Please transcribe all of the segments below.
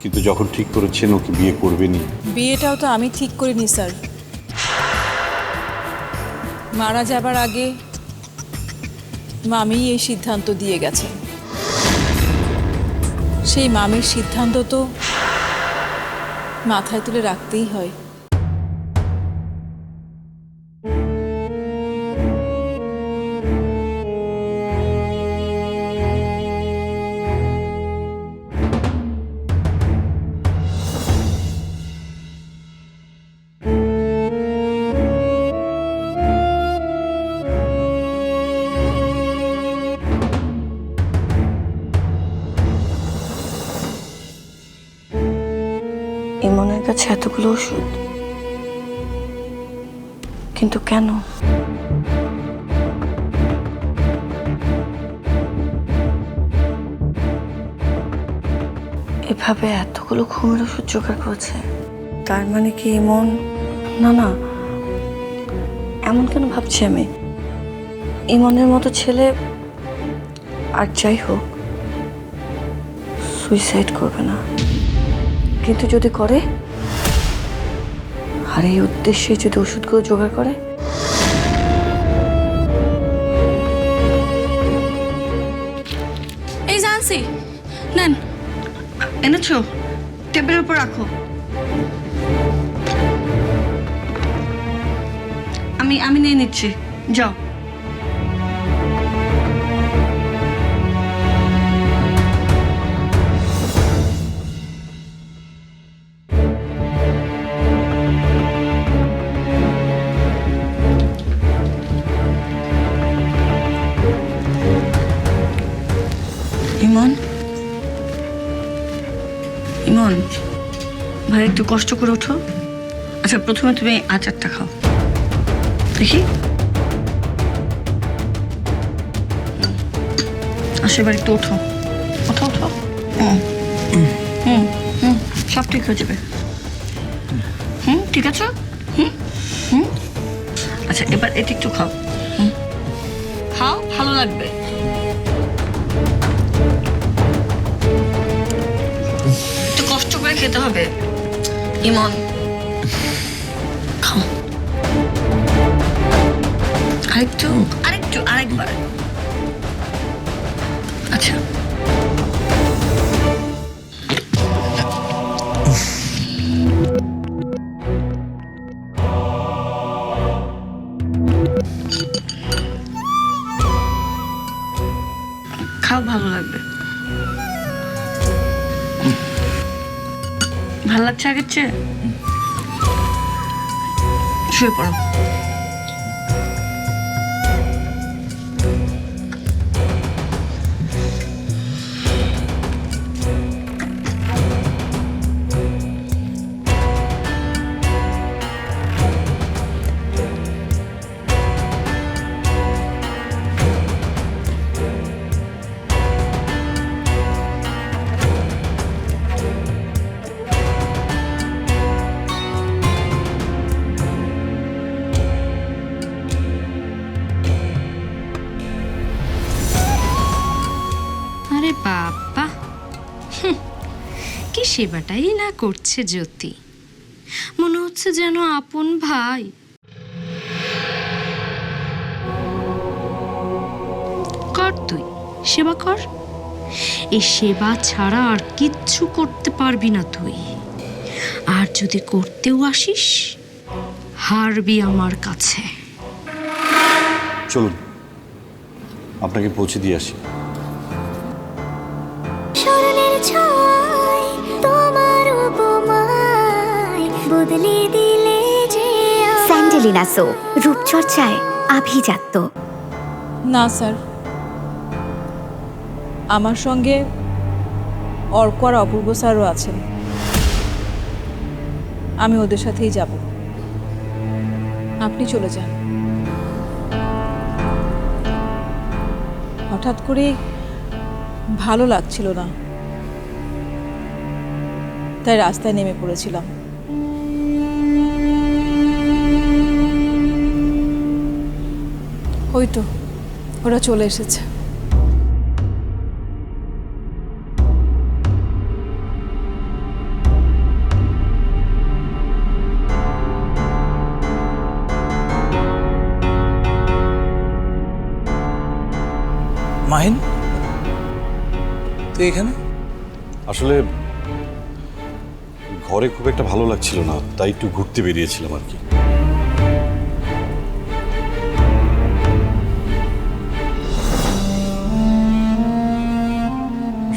কিন্তু যখন ঠিক করেছেন ওকে বিয়ে করবেনই? বিয়েটাও তো আমি ঠিক করিনি স্যার। মারা যাবার আগে মামি এই সিদ্ধান্ত দিয়ে গেছেন সেই মামির সিদ্ধান্ত তো মাথায় তুলে রাখতেই হয়। ওষুধ। কিন্তু কেন? এভাবে এতগুলো ঘুমের ওষুধ জোগাড় করেছে। তার মানে কি ইমন না না। এমন কেন ভাবছি আমি? ইমনের মতো ছেলে আর যাই হোক সুইসাইড করবে না। কিন্তু যদি করে আর, এই উদ্দেশ্যে যদি ওষুধগুলো জোগাড় করে? এই জানসি নেন। এনেছো? টেবিলের উপর রাখো। আমি আমি নিয়ে নিচ্ছি। যাও। একটু কষ্ট করে ওঠো। আচ্ছা প্রথমে তুমি আচারটা খাও। দেখি। আসো, এবার একটু ওঠো। ওঠো ওঠো। হুম। হুম হুম, সব ঠিক হয়ে যাবে। হুম, ঠিক আছে? হুম হুম। আচ্ছা এবার এটা একটু খাও। হুম। খাও, ভালো লাগবে। একটু কষ্ট করে খেতে হবে। ইমন খাও আরেকটু আরেকটু আরেকবার। আচ্ছা। খাও ভালো লাগবে। ভালো লাগছে আগের চেয়ে? শুয়ে পড়ো। সেবাটাই না করছে জ্যোতি। মনে হচ্ছে যেন আপন ভাই। কর তুই সেবা কর। এই সেবা ছাড়া আর কিচ্ছু করতে পারবি না তুই। আর যদি করতেও আসিস হারবি আমার কাছে। চলুন আপনাকে পৌঁছে দিয়ে আসি। স্মরণের ছয় বদলে দিলে যে। স্যান্ডেলিনা সো রূপচর্চায় আভিজাত্য। না স্যার। আমার সঙ্গে অর্ক আর অপূর্ব স্যারও আছেন। আমি ওদের সাথেই যাব। আপনি চলে যান। হঠাৎ করে ভালো লাগছিল না। তাই রাস্তায় নেমে পড়েছিলাম। ওই তো ওরা চলে এসেছে। মাহিন তুই এখানে? আসলে ঘরে খুব একটা ভালো লাগছিল না তাই একটু ঘুরতে বেরিয়েছিলাম আর কি।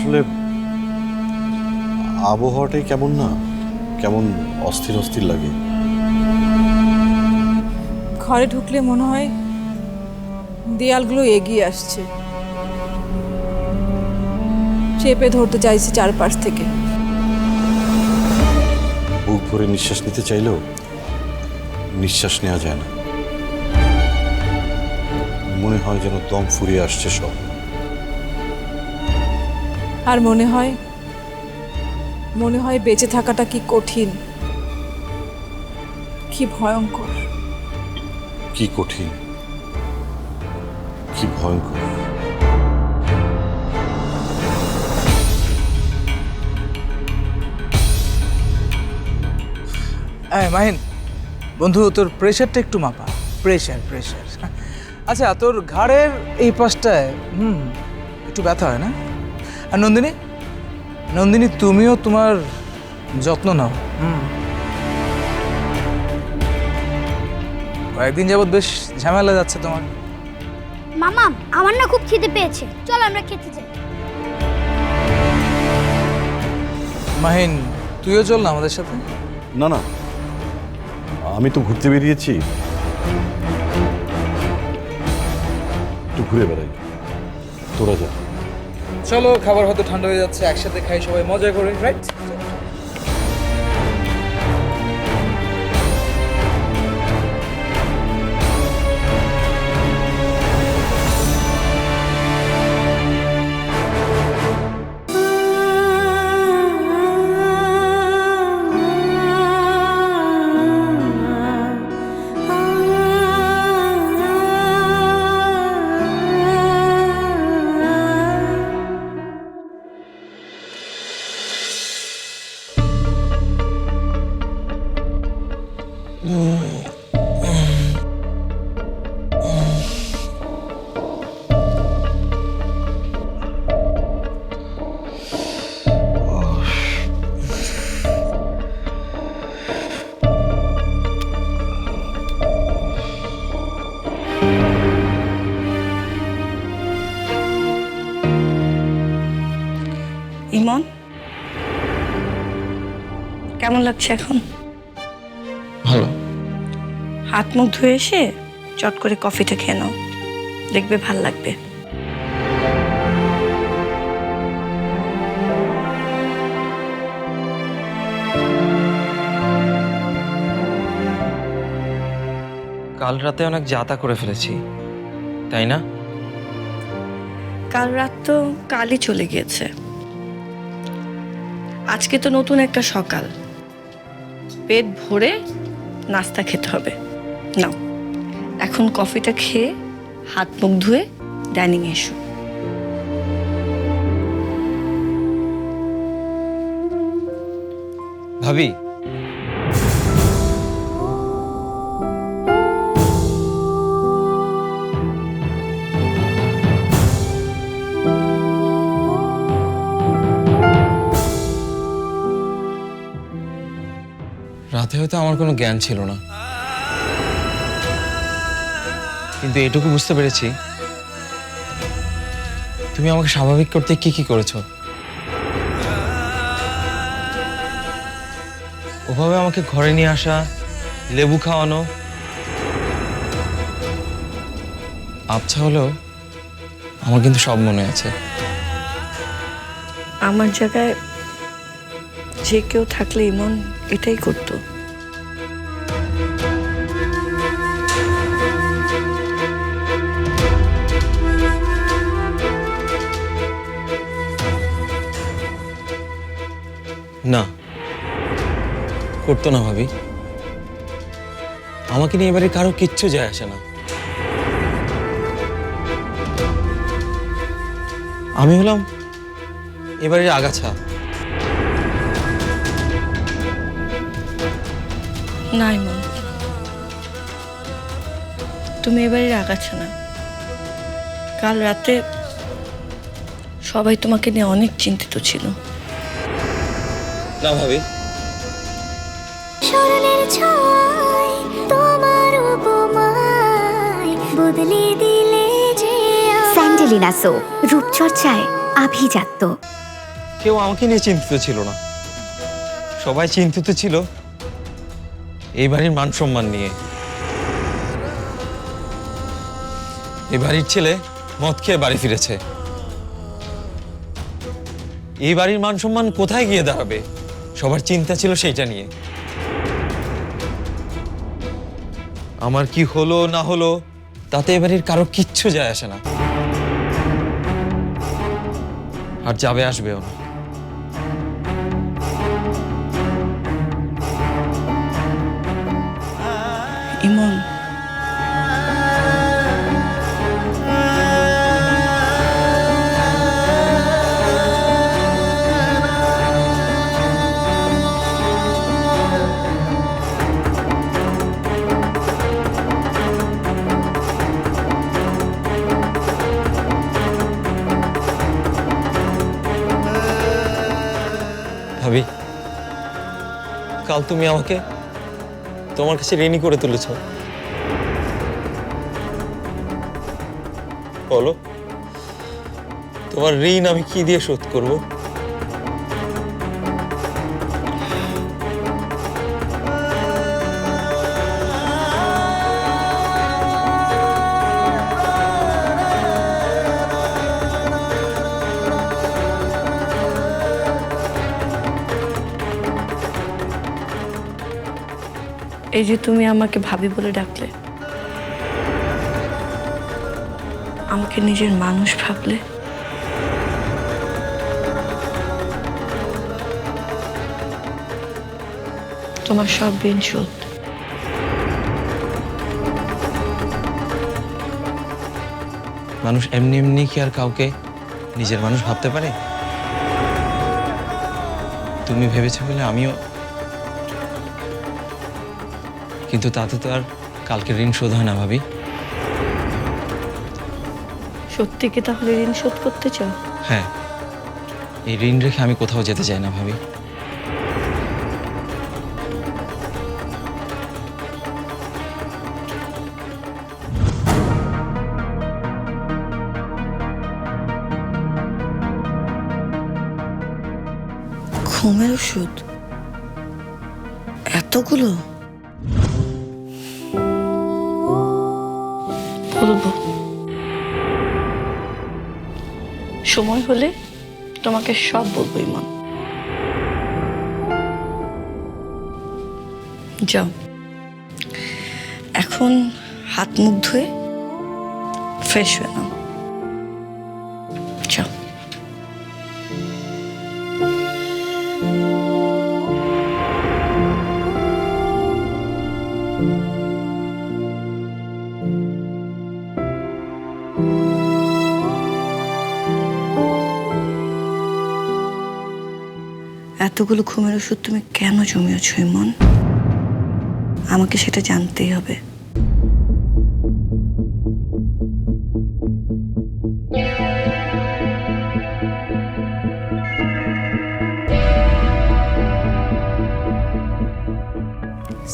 আসলে আবহাওয়াটাই কেমন না কেমন অস্থির অস্থির লাগে। ঘরে ঢুকলে মনে হয় দেয়ালগুলো এগিয়ে আসছে। চেপে ধরতে চাইছে চারপাশ থেকে। বুক ভরে নিঃশ্বাস নিতে চাইলেও নিঃশ্বাস নেওয়া যায় না। মনে হয় যেন দম ফুরিয়ে আসছে সব। আর মনে হয় মনে হয় বেঁচে থাকাটা কি কঠিন? কি ভয়ঙ্কর? কি কঠিন? কি ভয়ঙ্কর? হ্যাঁ মাহিন বন্ধু তোর প্রেশারটা একটু মাপা। প্রেশার প্রেশার আচ্ছা তোর ঘাড়ের এই পাশটায় হুম একটু ব্যথা হয় না? আর নন্দিনী? নন্দিনী তুমিও তোমার যত্ন নাও। হুম। কয়েকদিন যাবৎ বেশ ঝামেলা যাচ্ছে তোমার। মামা আমার না খুব খিদে পেয়েছে। চল আমরা খেতে যাই। মাহিন তুইও চল না আমাদের সাথে? না না। আমি তো ঘুরতে বেরিয়েছি। একটু ঘুরে বেড়াই। তোরা যা। চলো খাবার হয়তো ঠান্ডা হয়ে যাচ্ছে একসাথে খাই সবাই মজা করে রাইট ইমন? কেমন লাগছে এখন? ভালো। হাত মুখ ধুয়ে এসে চট করে কফিটা খেয়ে নাও। দেখবে ভালো লাগবে। কাল রাতে অনেক যাতা করে ফেলেছি তাই না? কাল রাত তো কালই চলে গিয়েছে। আজকে তো নতুন একটা সকাল। পেট ভরে নাস্তা খেতে হবে। না এখন কফিটা খেয়ে হাত মুখ ধুয়ে ডাইনিং এসো। ভাবি রাতে হয়তো আমার কোনো জ্ঞান ছিল না। কিন্তু এটুকু বুঝতে পেরেছি, তুমি আমাকে স্বাভাবিক করতে কি কি করেছ। ওভাবে আমাকে ঘরে নিয়ে আসা, লেবু খাওয়ানো, আবছা হলেও আমার কিন্তু সব মনে আছে। আমার জায়গায় যে কেউ থাকলে ইমন এটাই করতো। করতো না ভাবি। আমাকে নিয়ে এবারে কারও কিচ্ছু যায় আসে না। আমি হলাম এবারে আগাছা। না ইমন তুমি এবারে রাগাচ্ছ না। কাল রাতে সবাই তোমাকে নিয়ে অনেক চিন্তিত ছিল। না ভাবি স্মরণের ছয় তোমার উপমায় বদলে দিলে যে স্যান্ডেলিনা সো রূপচর্চায় আভিজাত্য। কেউ আমাকে নিয়ে চিন্তিত ছিল না। সবাই চিন্তিত ছিল এই বাড়ির মান সম্মান নিয়ে। এই বাড়ির ছেলে মদ খেয়ে বাড়ি ফিরেছে। এই বাড়ির মান সম্মান কোথায় গিয়ে দাঁড়াবে? সবার চিন্তা ছিল সেইটা নিয়ে। আমার কি হলো, না হলো, তাতে এবারের কারও কিচ্ছু যায় আসে না। আর যাবে, আসবেও না। তুমি আমাকে তোমার কাছে ঋণী করে তুলেছ। বলো, তোমার ঋণ আমি কি দিয়ে শোধ করব? এই যে তুমি আমাকে ভাবি বলে ডাকলে, আমাকে নিজের মানুষ ভাবলে, তোমার সব ঋণ শোধ। মানুষ এমনি এমনি কি আর কাউকে নিজের মানুষ ভাবতে পারে? তুমি ভেবেছো বলে আমিও কিন্তু তাতে তো আর কালকে ঋণ শোধ হয় না ভাবি। সত্যি কি তাহলে ঋণ শোধ করতে চাও? হ্যাঁ। এই ঋণ রেখে আমি কোথাও যেতে চাই না ভাবি। ঘুমের ওষুধ? এতগুলো? সময় হলে তোমাকে সব বলব ইমন যাও। এখন হাত মুখ ধুয়ে ফ্রেশ হয়ে নাও। এতগুলো ঘুমের ওষুধ তুমি কেন জমিয়েছ ইমন আমাকে সেটা জানতেই হবে।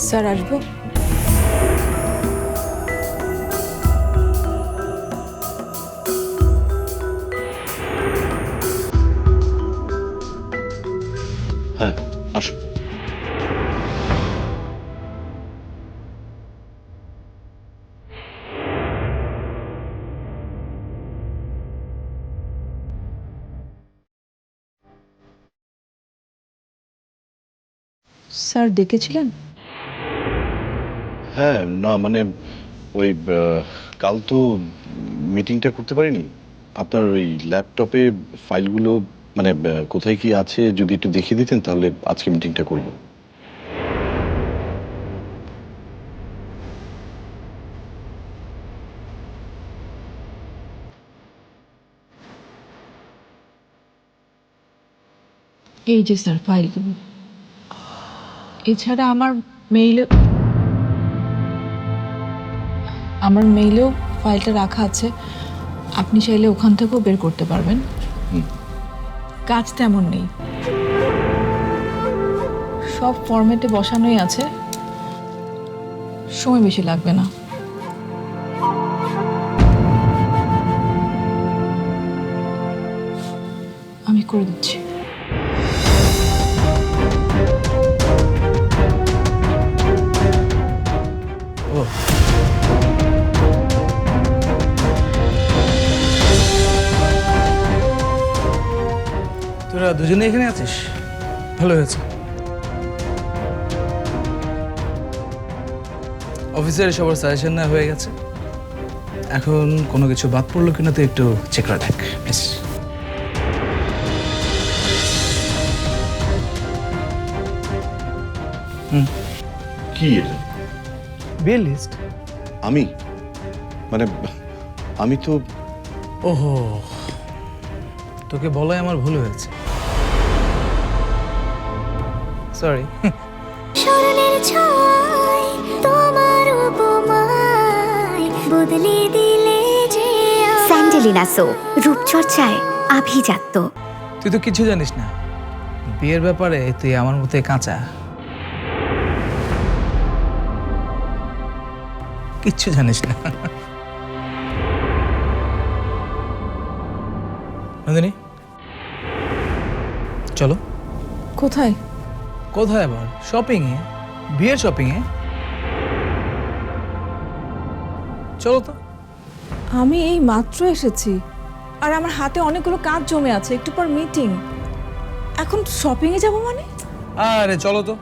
স্যার আসব? স্যার ডেকেছিলেন? হ্যাঁ না মানে ওই কাল তো মিটিংটা করতে পারিনি। আপনার ওই ল্যাপটপে ফাইলগুলো মানে কোথায় কি আছে যদি একটু দেখিয়ে দিতেন তাহলে আজকে মিটিংটা করব। এই যে স্যার ফাইলগুলো এছাড়া আমার মেইলে আমার মেইলেও ফাইলটা রাখা আছে। আপনি চাইলে ওখান থেকেও বের করতে পারবেন। কাজ তেমন নেই। সব ফরম্যাটে বসানোই আছে। সময় বেশি লাগবে না। আমি করে দিচ্ছি। দুজনে এখানে আছিস? ভালো হয়েছে। অফিসের সবার সাজেশন না হয়ে গেছে। এখন কোনো কিছু বাদ পড়ল কিনা তুই একটু চেক করে দেখ প্লিজ কি এটা? বিল লিস্ট আমি? মানে আমি তো ওহো। তোকে বলাই আমার ভুল হয়েছে। সরি স্মরণের ছয় তোমার উপমায় বদলে দিলে যে স্যান্ডেলিনা সো রূপচর্চায় আভিজাত্য। তুই তো কিছু জানিস না। বিয়ের ব্যাপারে তুই আমার মতে কাঁচা। কিচ্ছু জানিস না। নন্দিনী চলো। কোথায়? কোথায় আবার? শপিংয়ে বিয়ের শপিংয়ে চলো তো। আমি এই মাত্র এসেছি। আর আমার হাতে অনেকগুলো কাজ জমে আছে। একটু পর মিটিং এখন শপিংয়ে যাব মানে? আরে চলো তো।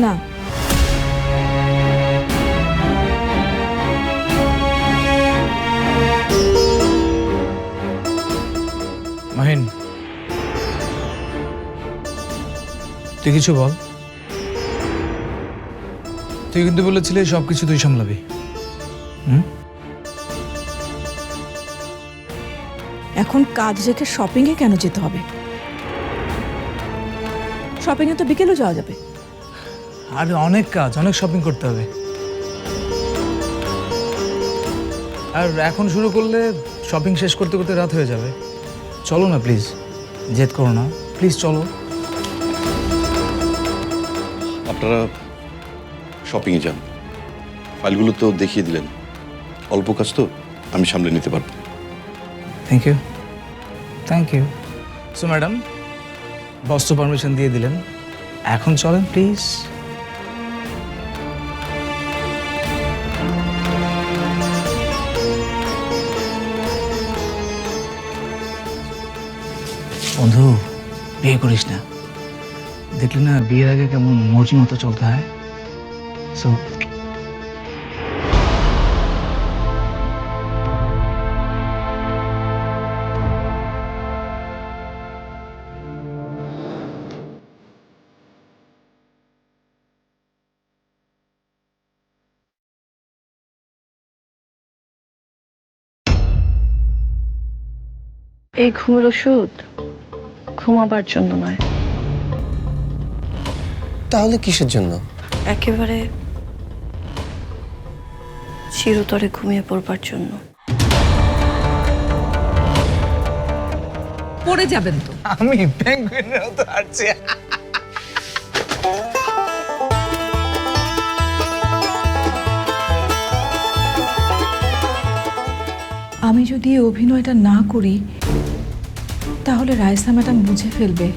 না। মাহিন তুই কিছু বল। তুই কিন্তু বলেছিলি সব কিছু তুই সামলাবি। হুম? এখন কাজ রেখে শপিংয়ে কেন যেতে হবে? শপিংয়ে তো বিকেলেও যাওয়া যাবে। আর অনেক কাজ অনেক শপিং করতে হবে। আর এখন শুরু করলে শপিং শেষ করতে করতে রাত হয়ে যাবে। চলো না প্লিজ জেদ করো না। প্লিজ চলো। আপনারা শপিংয়ে যান। ফাইলগুলো তো দেখিয়ে দিলেন। অল্প কাজ তো আমি সামলে নিতে পারব। Thank you thank you so madam boss তো পারমিশন দিয়ে দিলেন। এখন চলেন প্লিজ বন্ধু, বিয়ে করিস না। দেখলি না বিয়ের আগে কেমন মর্জি মতো চলতে হয়? সো এই ঘুমের ওষুধ? ঘুমাবার জন্য নয়। তাহলে কিসের জন্য? একেবারে চিরতরে ঘুমিয়ে পড়বার জন্য। পড়ে যাবেন তো। আমি পেঙ্গুইনের মতো হাঁটছি আমি যদি অভিনয়টা না করি তাহলে রায়সা ম্যাডাম বুঝে ফেলবে।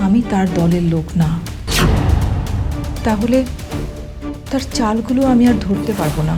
আমি তার দলের লোক না। তাহলে তার চালগুলো আমি আর ধরতে পারব না।